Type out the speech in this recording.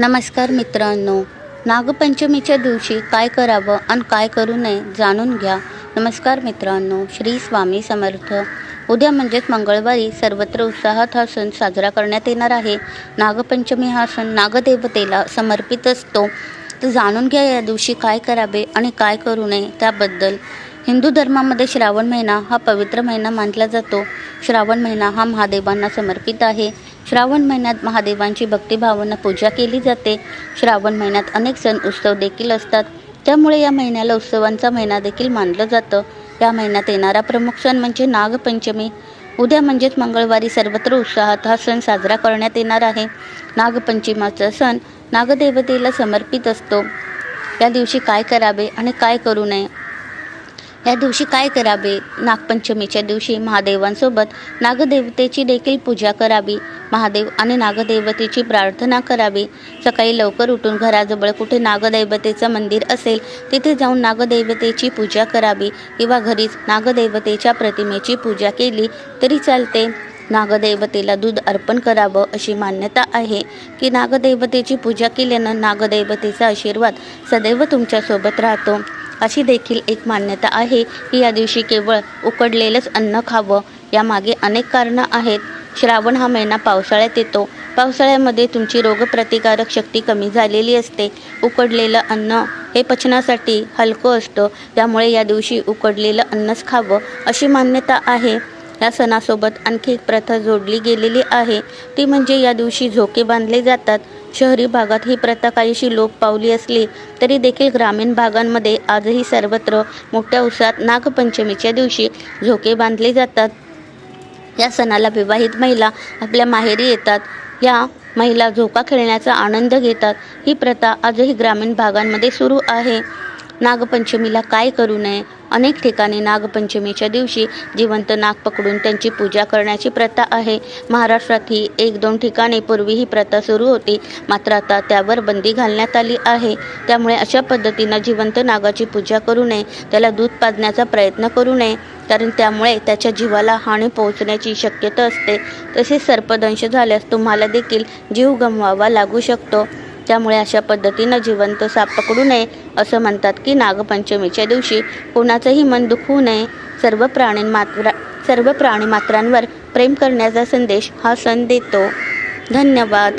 नमस्कार मित्रांनो. नागपंचमीच्या दिवशी काय करावं आणि काय करू नये जाणून घ्या. नमस्कार मित्रांनो श्री स्वामी समर्थ. उद्या म्हणजेच मंगळवारी सर्वत्र उत्साहात हा सण साजरा करण्यात येणार आहे. नागपंचमी हा सण नागदेवतेला समर्पित असतो. तर जाणून घ्या या दिवशी काय करावे आणि काय करू नये त्याबद्दल. हिंदू धर्मामध्ये श्रावण महिना हा पवित्र महिना मानला जातो. श्रावण महिना हा महादेवांना समर्पित आहे. श्रावण महिन्यात महादेवांची भक्तिभावानं पूजा केली जाते. श्रावण महिन्यात अनेक सण उत्सव देखील असतात. त्यामुळे या महिन्याला उत्सवांचा महिना देखील मानलं जातं. या महिन्यात येणारा प्रमुख सण म्हणजे नागपंचमी. उद्या म्हणजेच मंगळवारी सर्वत्र उत्साहात हा सण साजरा करण्यात येणार आहे. नागपंचमीचा सण नागदेवतेला समर्पित असतो. या दिवशी काय करावे आणि काय करू नये या दिवशी काय करावे? नागपंचमीच्या दिवशी महादेवांसोबत नागदेवतेची देखील पूजा करावी. महादेव आणि नागदेवतेची प्रार्थना करावी. सकाळी लवकर उठून घराजवळ कुठे नागदैवतेचं मंदिर असेल तिथे जाऊन नागदैवतेची पूजा करावी. किंवा घरीच नागदैवतेच्या प्रतिमेची पूजा केली तरी चालते. नागदैवतेला दूध अर्पण करावं अशी मान्यता आहे की नागदैवतेची पूजा केल्यानं नागदैवतेचा आशीर्वाद सदैव तुमच्यासोबत राहतो. अशी देखील एक मान्यता आहे की या दिवशी केवळ उकडलेलंच अन्न खावं. यामागे अनेक कारणं आहेत. श्रावण हा महिना पावसाळ्यात येतो. पावसाळ्यामध्ये तुमची रोगप्रतिकारक शक्ती कमी झालेली असते. उकडलेलं अन्न हे पचनासाठी हलकं असतं. त्यामुळे या दिवशी उकडलेलं अन्नच खावं अशी मान्यता आहे. या सणासोबत आणखी एक प्रथा जोडली गेलेली आहे. ती म्हणजे या दिवशी झोके बांधले जातात. शहरी भागात ही प्रथा काहीशी लोप पावली असली तरी देखील ग्रामीण भागांमध्ये आजही सर्वत्र मोठ्या उत्साहात नागपंचमीच्या दिवशी झोके बांधले जातात. या सणाला विवाहित महिला आपल्या माहेरी येतात. या महिला झोका खेळण्याचा आनंद घेतात. ही प्रथा आजही ग्रामीण भागांमध्ये सुरू आहे. नागपंचमीला काय करू नये? अनेक ठिकाणी नागपंचमीच्या दिवशी जिवंत नाग पकडून त्यांची पूजा करण्याची प्रथा आहे. महाराष्ट्रात ही एक दोन ठिकाणी पूर्वी ही प्रथा सुरू होती. मात्र आता त्यावर बंदी घालण्यात आली आहे. त्यामुळे अशा पद्धतीनं जिवंत नागाची पूजा करू नये. त्याला दूध पाजण्याचा प्रयत्न करू नये. कारण त्यामुळे त्याच्या जीवाला हानी पोहोचण्याची शक्यता असते. तसेच सर्पदंश झाल्यास तुम्हाला देखील जीव गमवावा लागू शकतो. त्यामुळे अशा पद्धतीनं जिवंत साप पकडू नये. असं म्हणतात की नागपंचमीच्या दिवशी कोणाचंही मन दुखवू नये. सर्व प्राणी मात्रा सर्व प्राणी मात्रांवर प्रेम करण्याचा संदेश हा सण देतो. धन्यवाद.